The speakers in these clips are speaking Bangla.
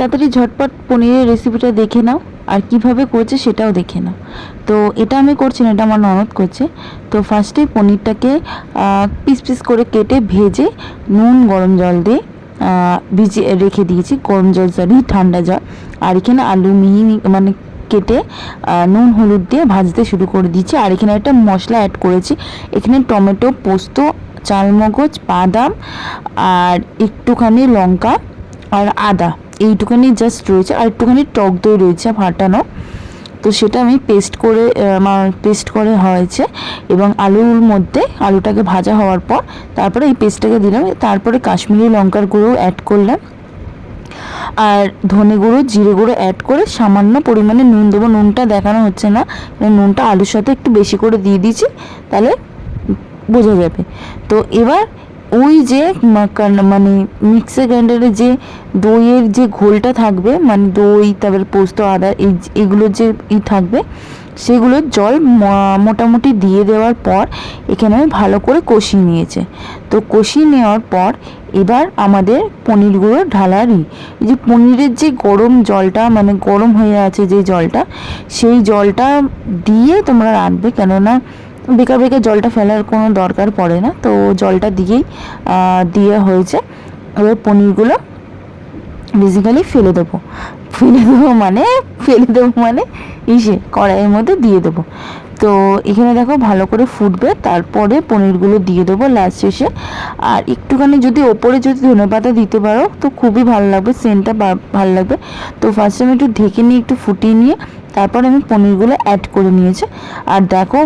তাড়াতাড়ি ঝটপট পনিরের রেসিপিটা দেখে নাও, আর কীভাবে করছে সেটাও দেখে নাও। তো এটা আমি করছি না, এটা আমার ননদ করছে। তো ফার্স্টে পনিরটাকে পিস পিস করে কেটে ভেজে নুন, গরম জল দিয়ে ভিজিয়ে রেখে দিয়েছি, গরম জল সরি ঠান্ডা জল। আর এখানে আলু মিহি মানে কেটে নুন, হলুদ দিয়ে ভাজতে শুরু করে দিয়েছি। আর এখানে একটা মশলা অ্যাড করেছি। এখানে টমেটো, পোস্ত, চালমগজ, বাদাম, আর একটুখানি লঙ্কা, আর আদা। এইটুখানি জাস্ট রয়েছে, আর একটুখানি টক দই রয়েছে ফাটানো। তো সেটা আমি পেস্ট করে পেস্ট করে হয়েছে এবং আলুর মধ্যে আলুটাকে ভাজা হওয়ার পর তারপরে এই পেস্টটাকে দিলাম, তারপরে কাশ্মীরি লঙ্কার গুঁড়ো অ্যাড করলাম। আর ধনে গুঁড়ো, জিরে গুঁড়ো অ্যাড করে সামান্য পরিমাণে নুন দেবো, নুনটা দেখানো হচ্ছে না নুনটা আলুর সাথে একটু বেশি করে দিয়ে দিয়েছি, তাহলে বোঝা যাবে। তো এবার ওই যে মানে মিক্সার গ্রাইন্ডারে যে দইয়ের যে ঘোলটা থাকবে মানে দই, তারপরে পোস্ত, আদা, এই এগুলো যে ই থাকবে, সেগুলো জল মোটামুটি দিয়ে দেওয়ার পর এখানে আমি ভালো করে কষিয়ে নিয়েছে। তো কষিয়ে নেওয়ার পর এবার আমাদের পনিরগুলো ঢালারই এই যে পনিরের যে গরম জলটা মানে গরম হয়ে আছে যে জলটা, সেই জলটা দিয়ে তোমরা রাখবে কেননা বেকার বেকার জলটা ফেলার কোনো দরকার পড়ে না। তো জলটা দিয়েই দিয়ে হয়েছে। এবার পনিরগুলো বেসিক্যালি ফেলে দেবো। ফেলে দেবো মানে ফেলে দেবো মানে ইসে কড়াইয়ের মধ্যে দিয়ে দেবো। তো এখানে দেখো ভালো করে ফুটবে, তারপরে পনিরগুলো দিয়ে দেবো লাস্ট শেষে। আর একটুখানি যদি ওপরে যদি ধনেপাতা দিতে পারো, তো খুবই ভালো লাগবে সেন্টটা ভালো লাগবে। তো ফার্স্টে আমি একটু ঢেকে নিয়ে, একটু ফুটিয়ে নিয়ে, তারপর আমি পনিরগুলো অ্যাড করে নিয়েছি। আর দেখো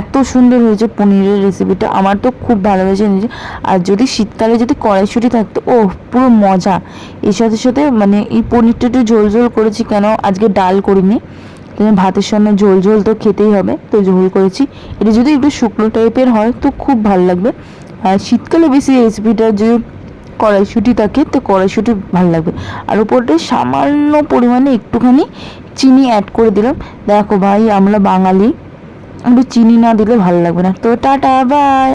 এত সুন্দর হয়েছে পনিরের রেসিপিটা আমার তো খুব ভালোবেসে নিয়েছে আর যদি শীতকালে যদি কড়াইশুটি থাকতো ও পুরো মজা। এর সাথে সাথে মানে এই পনিরটা একটু ঝোল ঝোল করেছি কেন? আজকে ডাল করিনি। ভাতের সঙ্গে ঝোল ঝোল তো খেতেই হবে। তো ঝোল করেছি। এটা যদি একটু শুকনো টাইপের হয় তো খুব ভালো লাগবে। আর শীতকালে বেশি রেসিপিটা যে কড়াইশুটি থাকে, তো কড়াইশুটি ভালো লাগবে। আর উপরটা সামান্য পরিমাণে একটুখানি চিনি অ্যাড করে দিলাম। দেখো ভাই, আমরা বাঙালি। একটু চিনি না দিলে ভালো লাগবে না। তো টাটা বাই